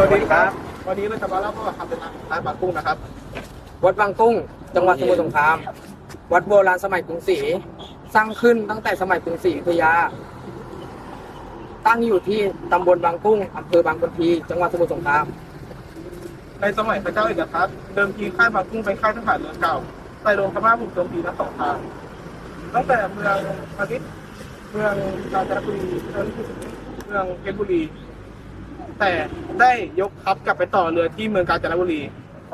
วัสดีครับ วันนี้เราจะมาเล่าประวัติความเป็นมาของร้านบางกุ้งนะครับ วัดบางกุ้ง จังหวัดสมุทรสงคราม วัดโบราณสมัยกรุงศรี สร้างขึ้นตั้งแต่สมัยกรุงศรีอยุธยา ตั้งอยู่ที่ตำบลบางกุ้งอำเภอบางคนที จังหวัดสมุทรสงคราม ในสมัยพระเจ้าเอกทัตเดิมทีค่ายบางกุ้งเป็นค่ายทหารเรือเก่าใส่โรงพม่าบุกโจมตีทั้งสองทาง ตั้งแต่เมืองพาณิชย์เมืองกาญจนบุรีเมืองเมืองเพชรบุรี แต่ได้ยกทัพกลับไปต่อเรือที่เมืองกาญจนบุรี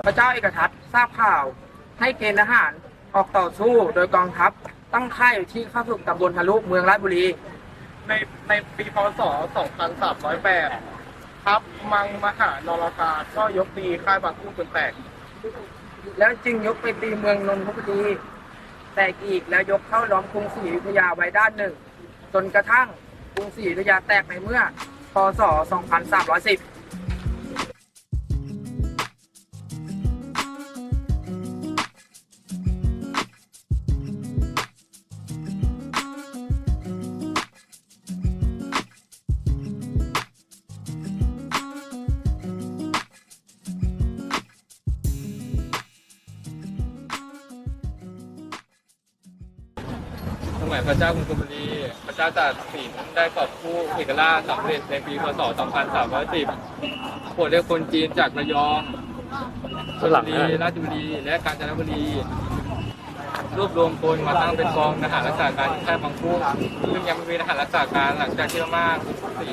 พระเจ้าเอกทัตทราบข่าว ให้เกณฑ์ทหารออกต่อสู้โดยกองทัพตั้งค่ายอยู่ที่ข้าศึกตำบลทะลุเมืองราชบุรี ในในปีพศ 2308ทัพมังมหานรกาก็ยกตีค่ายบางกุ้งจนแตก แล้วจึงยกไปตีเมืองนนทบุรีแตกอีกแล้วยกเข้าล้อมกรุงศรีอยุธยาไว้ด้านหนึ่ง จนกระทั่งกรุงศรีอยุธยาแตกในเมื่อพ ศ2310สมัยพระเจ้ากรุงธนบุรี เจ้าตากสินได้กอบกู้เอกราชสำเร็จในปีพศ 2310โปรดเรียกคนจีนจากระยองชลบุรีราชบุรี และกาญจนบุรีรวบรวมคนมาตั้งเป็นกองทหารรักษาการที่ค่ายบางกุ้งซึ่งยังไม่มีทหารรักษาการหลังจากที่พม่าสี่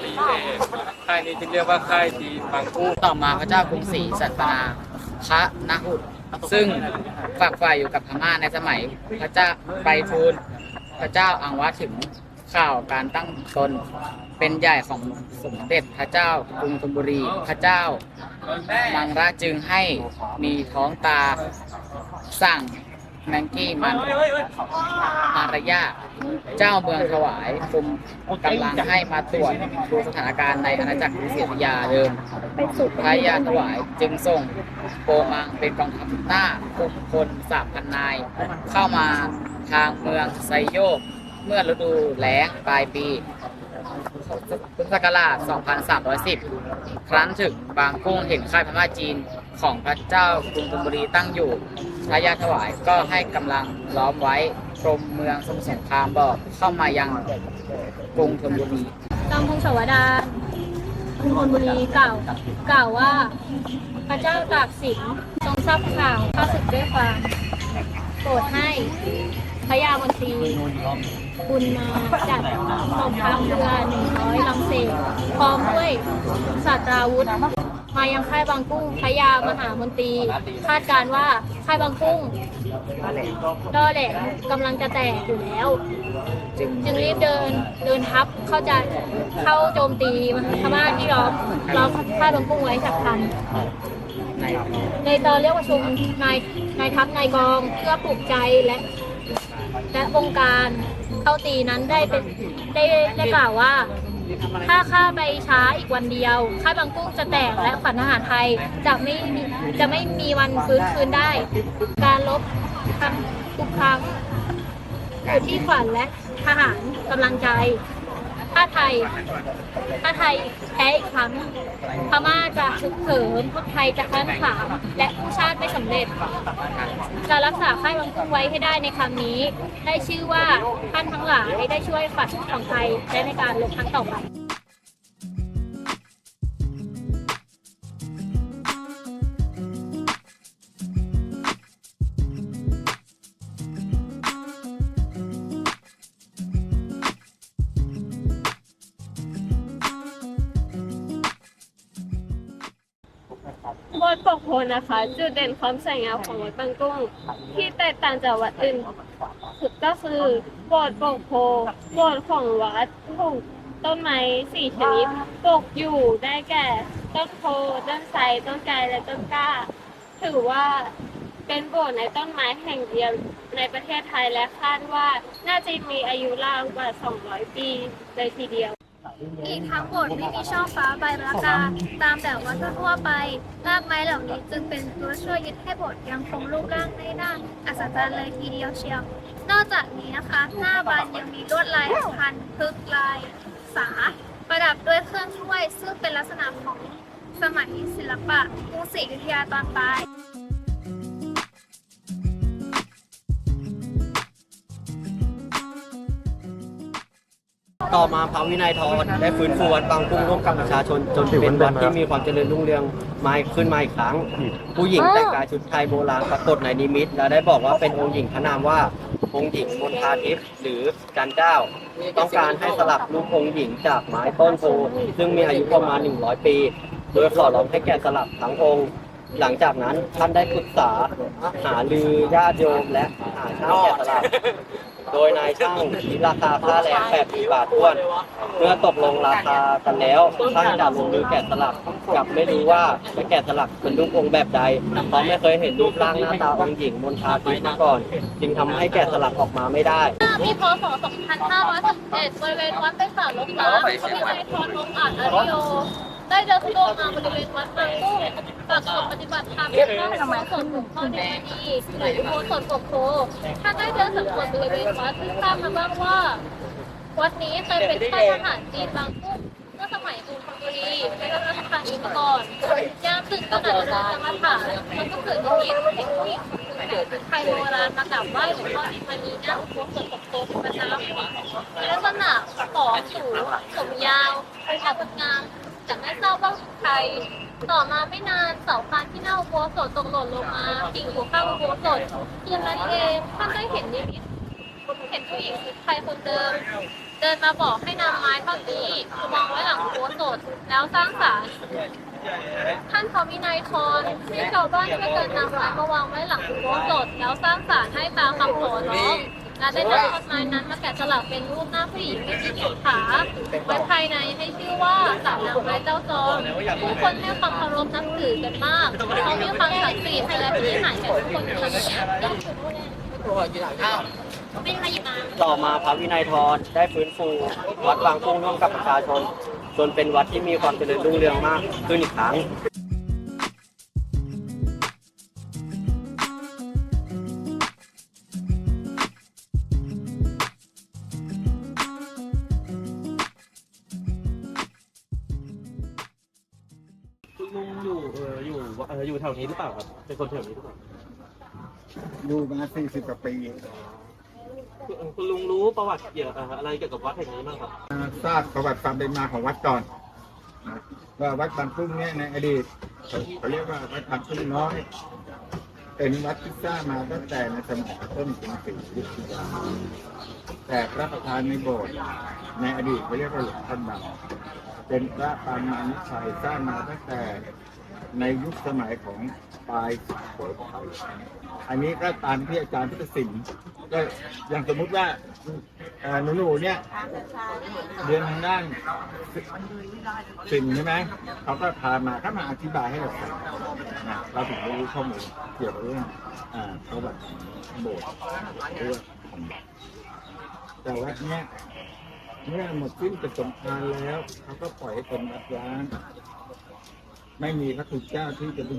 ปีเอกค่ายนี้จึงเรียกว่าค่ายจีนบางกุ้งต่อมาพระเจ้ากรุงศรีสัตนาพระนะหุดซึ่งฝักใฝ่อยู่กับพม่าในสมัยพระเจ้าไปทูล พระเจ้าอังวาถึงข่าวการตั้งตนเป็นใหญ่ของสมเด็จพระเจ้ากรุงธนบุรี พระเจ้ามังระจึงให้มีท้องตาสั่งแมงกี้มันมารยาเจ้าเมืองถวายคุมกำลังให้มาตรวจดูสถานการณ์ในอาณาจักรกรุงศรียยาเดิมพระยาถวายจึงส่งโกมังเป็นกองทัพหน้าคุมพลสามพันนายเข้ามา ทางเมืองไซโยก เมื่อฤดูแล้งปลายปีพุทธศักราช 2310 ครั้นถึงบางกุ้งเห็นค่ายพม่าจีนของพระเจ้ากรุงธนบุรีตั้งอยู่พระยาถวายก็ให้กำลังล้อมไว้กรมเมืองสมุทรสงครามบอกเข้ามายังกรุงธนบุรีจอมพงศวดารกรุงธนบุรีกล่าวกล่าวว่า พระเจ้าตากสินทรงทราบข่าวข้าศึกด้วยความโปรดให้ พระยามนตรีบุญมาจัดกองทัพเรือหนึ่งร้อยลำเสกพร้อมด้วยศาสตราวุธ มายังค่ายบางกุ้งพระยามหามนตรีคาดการว่าค่ายบางกุ้งดอแหลมกำลังจะแตกอยู่แล้ว จึงรีบเดินเดินทัพเข้าจะเข้าโจมตีพม่าที่ล้อมล้อมค่ายบางกุ้งไว้ฉับพลันในตอนเรียกประชุมนายนายทัพนายกองเพื่อปลุกใจและ และวงการเข้าตีนั้นได้เป็นได้ได้กล่าวว่า ถ้าข้าไปช้าอีกวันเดียวค่ายบางกุ้งจะแตกและขวัญทหารไทยจะไม่มีจะไม่มีวันฟื้นคืนได้ การลบครั้งทุกครั้งอยู่ที่ขวัญและทหารกำลังใจ ถ้าไทยถ้าไทยแพ้อีกครั้งพม่าจะชุกเฉินพวกไทยจะขั้นขามและผู้ชาติไม่สำเร็จ จะรักษาค่ายวังคุ้งไว้ให้ได้ในครั้งนี้ ได้ชื่อว่าท่านทั้งหลายได้ช่วยฝันของไทยและในการลบครั้งต่อไป นะคะ จุดเด่นความสวยงามของวัดบางกุ้ง ที่แตกต่างจากวัดอื่นสุดก็คือโบสถ์ปกโพโบสถ์ของวัดถูกต้นไม้สี่ชนิดปลูกอยู่ได้แก่ต้นโพต้นไทรต้นไกรและต้นกล้า ถือว่าเป็นโบสถ์ในต้นไม้แห่งเดียวในประเทศไทยและคาดว่าน่าจะมีอายุราวกว่า 200 ปีเลยทีเดียว อีกทั้งบทไม่มีช่อฟ้าใบละกาตามแบบวัดทั่วไปรากไม้เหล่านี้จึงเป็นตัวช่วยยึดให้บทยังคงรูปร่างได้น่าอัศจรรย์เลยทีเดียวเชียว นอกจากนี้นะคะ หน้าบานยังมีลวดลายพันพึกษ์ลายสา ประดับด้วยเครื่องช่วยซึ่งเป็นลักษณะของสมัยศิลปะกรุงศรีอยุธยาตอนปลาย มาพระวินัยทรได้ฟื้นฟูวัดบางกุ้งร่วมกับประชาชนจนเป็นวัดที่มีความเจริญรุ่งเรืองมาขึ้นมาอีกครั้ง ผู้หญิงแต่งกายชุดไทยโบราณปรากฏในนิมิต และได้บอกว่าเป็นองค์หญิงพระนามว่าองค์หญิงมณฑาทิพย์หรือจันเจ้า ต้องการให้สลักรูปองค์หญิงจากไม้ต้นโพซึ่งมีอายุประมาณ 100 ปี โดยขอร้องให้แกะสลักทั้งองค์ หลังจากนั้นท่านได้ปรึกษาหาลือญาติโยมและหาช่างแกะสลักโดยนายช่างคิดราคาค่าแรง8บาทท้วน เมื่อตกลงราคากันแล้วช่างจะลงมือแกะสลักกลับไม่รู้ว่าจะแกะสลักเป็นรูปองค์แบบใดเพราะไม่เคยเห็นรูปร่างหน้าตาองค์หญิงมณฑาทิพย์มาก่อน จึงทำให้แกะสลักออกมาไม่ได้มีพศ2531บริเวณวัดเป็นป่าลกล้างพระวินัยทรองค์อาจอาริโย ได้เดินทุดงมาบริเวณวัดบางกุ้งปักหมุดปฏิบัติธรรมที่ข้างสวนหลวงพ่อเดงนีหรือโพสถปกโพท่านได้เดินสำรวจบริเวณวัดซึ่งทราบมาบ้างว่า วัดนี้เคยเป็นค่ายทหารจีนบางกุ้งเมื่อสมัยกรุงธนบุรีเป็นรัชกาลนี้มาก่อนยามตึกขนาดจะมาถามมันก็เกิดนิมิตเห็นผู้หญิงคนหนึ่งแต่งชุดไทยโบราณมากราบไหว้หลวงพ่อนิมานีหน้าอุโบสถปกโพเป็นประจำลักษณะผอมสูงผมยาวเป็นชาวงาม แต่ไม่ทราบว่าใคร ต่อมาไม่นานเสาคานที่หน้าอุโบสถตกหล่นลงมากิ่งหัวข้างอุโบสถคืนนั้นเองท่านได้เห็นนิมิตเห็นผู้หญิงชุดไทยคนเดิม เดินมาบอกให้นำไม้ท่อนนี้มาวางไว้หลังอุโบสถแล้วสร้างศาลท่านพระวินัยทรให้ชาวบ้านช่วยกันนำไม้มาวางไว้หลังอุโบสถแล้วสร้างศาลให้ตามคำขอร้อง และได้นำต้นไม้นั้นมาแกะสลักเป็นรูปหน้าผู้หญิงที่มีแขนขาไว้ภายในให้ชื่อว่าศาลนางไม้เจ้าจอมผู้คนให้ความเคารพนับถือกันมากเพราะมีความศักดิ์สิทธิ์และที่หายแก่ทุกคนทั้งนี้เป็นใครมาต่อมาพระวินัยทรได้ฟื้นฟูวัดบางกุ้งร่วมกับประชาชน จนเป็นวัดที่มีความเจริญรุ่งเรืองมากขึ้นอีกครั้ง อออยู่แถวนี้หรือเปล่าครับ เป็นคนแถวนี้หรือเปล่าอยู่มาสี่สิบกว่าปีคุณคุณลุงรู้ประวัติเกี่ยวเอ่ออะไรเกี่ยวกับวัดแห่งนี้บ้างครับทราบประวัติความเป็นมาของวัดก่อนนะว่าวัดบางกุ้งเนี่ยในอดีตเขาเขาเรียกว่าวัดบางกุ้งน้อย เป็นวัดที่สร้างมาตั้งแต่ในสมัยต้นกรุงศรีอยุธยาแต่พระประธานในโบสถ์ในอดีตเขาเรียกว่าหลวงพ่อบางเป็นพระปางมานิชัยสร้างมาตั้งแต่ ในยุคสมัยของปลายสุโขทัยอันนี้ก็ตามที่อาจารย์พุทธศิลป์ก็อย่างสมมุติว่าเอ่อหนูๆเนี่ยเรียนทางด้านสิ่งใช่ไหมเขาก็พามาเขามาอธิบายให้เราฟังนะเราถึงได้รู้ข้อมูลเกี่ยวกับเรื่องอ่าประวัติของโบสถ์ด้วยแต่วัดเนี้ยเมื่อหมดสิ้นจากสงครามแล้วเขาก็ปล่อยให้เป็นวัดร้าง ไม่มีพระคุณเจ้าที่จะไป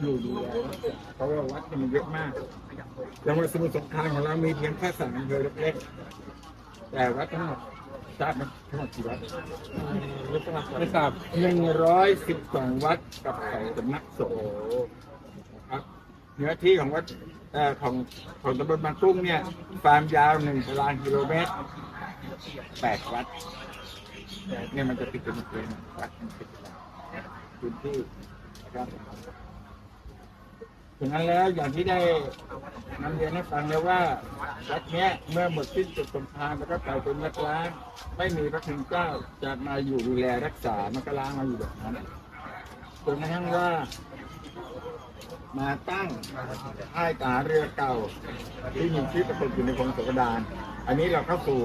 อยู่ดูแลรักษาเพราะว่าวัดเนี่ยมันเยอะมากจังหวัดสมุทรสงครามของเรามีเพียงแค่สามอำเภอเล็กๆแต่วัดทั้งหมดทราบไหมทั้งหมดกี่วัดไม่ทราบหนึ่งร้อยสิบสองวัดกับสองสำนักสงฆ์นะครับเนื้อที่ของวัดเอ่อของของตำบลบางกุ้งเนี่ยความยาวหนึ่งตารางกิโลเมตรแปดวัดเนี่ยมันจะติดกันหมดเลยนะวัดมันติดกัน พื้นที่นะครับฉะนั้นแล้วอย่างที่ได้นำเรียนให้ฟังแล้วว่าวัดเนี้ยเมื่อหมดสิ้นสุดสงครามแล้วก็กลายเป็นวัดร้างไม่มีพระคุณเจ้าจะมาอยู่ดูแลรักษามันก็ล้างมาอยู่แบบนั้นจนกระทั่งว่า มาตั้งค่ายทหาเรือเก่า ที่มีชื่อปรากฏอยู่ในพงศาวดารอันนี้เราเข้าสู่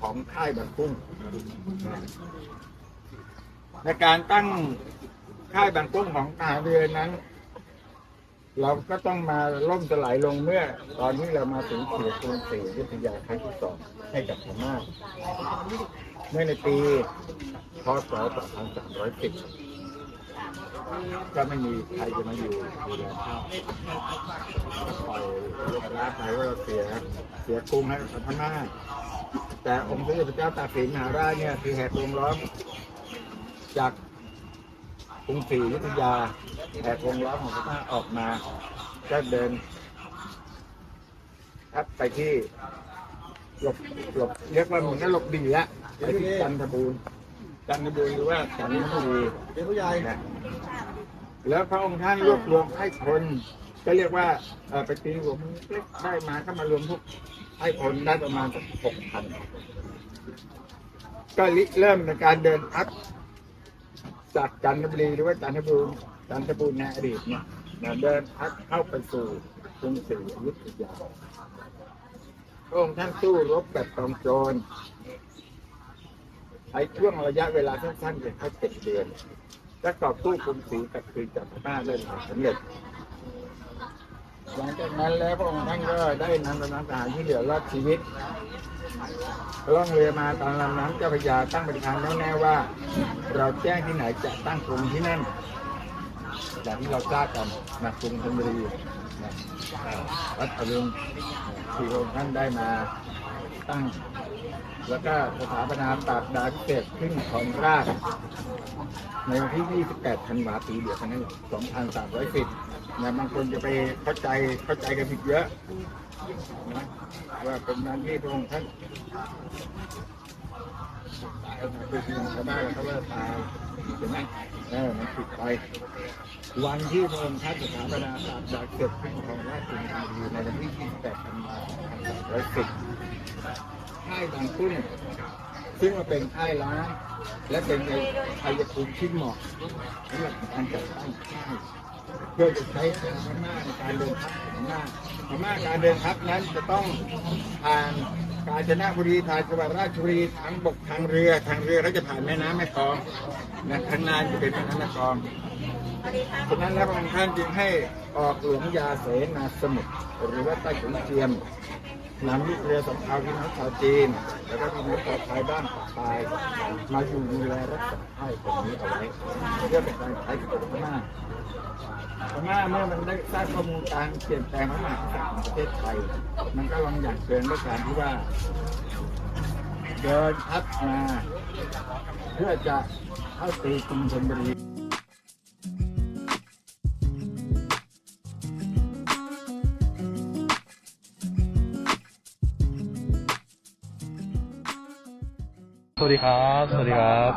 ของค่ายบันกุ้ง ในการตั้งค่ายบันกุ้งของทหารเรือนั้น เราก็ต้องมาล่มสลายลงเมื่อ ตอนที่เรามาถึงเขียวกรุงศรีอยุธยาครั้งที่สองให้กับพม่าเมื่อในปีพศ 2310 ก็ไม่มีใครจะมาอยู่ดูแลข้าวปล่อยเรื่องราไปว่าเราเสียเสียกรุงให้กับพม่าแต่องค์พระเจ้าตากสินมหาราชเนี่ยคือแหกวงล้อม จากกรุงศรีอยุธยาแอกวงล้อของพม่าออกมาก็เดินครับไปที่หลบหลบเรียกว่าเหมือนกับหลบดีละไปที่จันทบูรณ์จันทบูรณ์หรือว่าจันทบุรีเป็นผู้ใหญ่นะแล้วพระองค์ท่านรวบรวมให้คนก็เรียกว่าไปตีหัวมันเล็กได้มาก็มารวมทุกให้คนได้ประมาณสักหกพันก็เริ่มในการเดินพัก จากจันทบุรีหรือว่าจันทบูรณ์จันทบูรณ์ในอดีตเนี่ยนะเดินพักเข้าไปสู่กรุงศรีอยุธยาพระองค์ท่านสู้รบแบบกองโจรใช้ช่วงระยะเวลาสั้นๆเพียงแค่เจ็ดเดือนและกอบสู้กรุงศรีกับคืนจากพม่าได้สำเร็จหลังจากนั้นแล้วพระองค์ท่านก็ได้นำกำลังทหารที่เหลือรอดชีวิต ล่องเรือมาตามลำน้ำเจ้าพระยาตั้งปฏิฐานแน่ว่า เราแจ้งที่ไหนจะตั้งกรุงที่นั่นอย่างที่เราทราบกันนะกรุงธนบุรีนะวัดอรุณที่พระองค์ท่านได้มาตั้ง แล้วก็สถาปนาตาดดาพิเศษขึ้นของราชในวันที่ 28 ธันวาปีเดียวกันนั่น2310นะบางคนจะไปเข้าใจเข้าใจกันผิดเยอะ ว่าเป็นนั้นที่พระองค์ท่านตายมาคือที่ชาวบ้านเขาว่าตายเห็นไหมเออมันผิดไป วันที่พระองค์ท่านสถาปนาตราดดาพิเศษขึ้นของราชกรุงธนบุรีในวันที่28ธันวาคม2310ค่ายบางกุ้งซึ่งมาเป็นค่ายล้างและเป็นในชัยภูมิที่เหมาะสำหรับการจัดตั้งค่ายเพื่อจะใช้ทางพม่าในการเดินทัพของพม่า พม่าการเดินทัพนั้นจะต้องผ่านกาญจนบุรีผ่านจังหวัดราชบุรีทางบกทางเรือทางเรือเขาจะผ่านแม่น้ำแม่กลองนะข้างหน้าจะเป็นแม่น้ำแม่กลองฉะนั้นแล้วพระองค์ท่านจึงให้ออกหลวงยาเสนาสมุทรหรือว่าใต้ขุนเทียม นำลูกเรือสำเภาพี่น้องชาวจีน แล้วก็พี่น้องชาวไทยบ้านปากปายมาอยู่ดูแลรักษาให้ตรงนี้เอาไว้เพื่อเป็นการใช้กับพม่าพม่าเมื่อมันได้ทราบข้อมูลการเปลี่ยนแปลงพมหาของประเทศไทย มันก็ลองอย่างเกินด้วยการที่ว่าเดินทัพมา เพื่อจะเข้าตีกรุงธนบุรี สวัสดีครับ สวัสดีครับ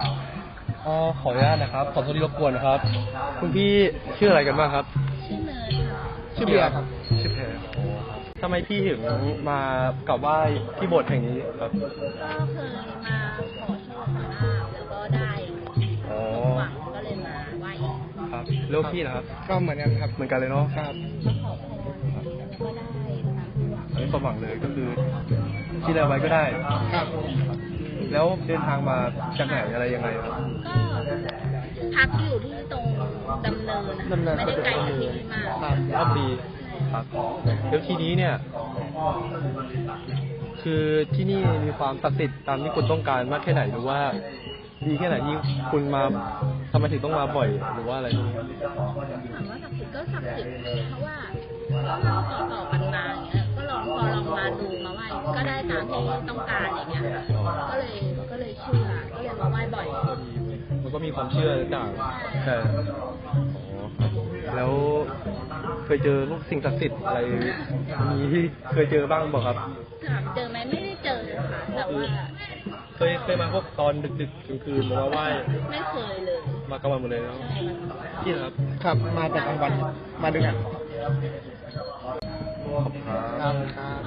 อ๋อขออนุญาตนะครับ ขอโทษที่รบกวนนะครับ คุณพี่ชื่ออะไรกันบ้างครับ ชื่อเนยค่ะชื่อเบียร์ครับชื่อเบียร์โอ้ครับทำไมพี่ถึงมากราบไหว้ที่โบสถ์แห่งนี้ครับ ก็เคยมาขอโชคขอลาบแล้วก็ได้อ๋อ หวังก็เลยมาไหว้อีกครับแล้วพี่นะครับ ก็เหมือนกันครับ เหมือนกันเลยเนาะครับมาขอพรแล้วก็ได้ตามที่หวังอันนี้ความหวังเลยก็คือที่ได้ไว้ก็ได้ ครับ แล้วเดินทางมาจากไหนอะไรยังไงครับก็พักอยู่ที่ตรงดำเนินนะคะดำเนินไม่ได้ไกลจากที่นี่มากครับรอบดีครับแล้วทีนี้เนี่ย คือที่นี่มีความศักดิ์สิทธิ์ตามที่คุณต้องการมากแค่ไหนหรือว่า ดีแค่ไหนที่คุณมาทำไมถึงต้องมาบ่อยหรือว่าอะไร ถามว่าศักดิ์สิทธิ์ก็ศักดิ์สิทธิ์เพราะว่าก็มาต่อต่อๆกัน ที่ต้องการอย่างเงี้ยค่ะก็เลยก็เลยเชื่อก็เลยมาไหว้บ่อยมันก็มีความเชื่อต่างๆแต่อ๋อครับแล้วเคยเจอลูกสิ่งศักดิ์สิทธิ์อะไรมีที่เคยเจอบ้างบอกครับถามเจอไหมไม่ได้เจอค่ะแต่ว่าเคยเคยมาพวกตอนดึกๆกลางคืนมาไหว้ไม่เคยเลย มากลางวันหมดเลยแล้วพี่นะครับครับมาแต่กลางวันมาด้วยกันขอบคุณครับครับครับ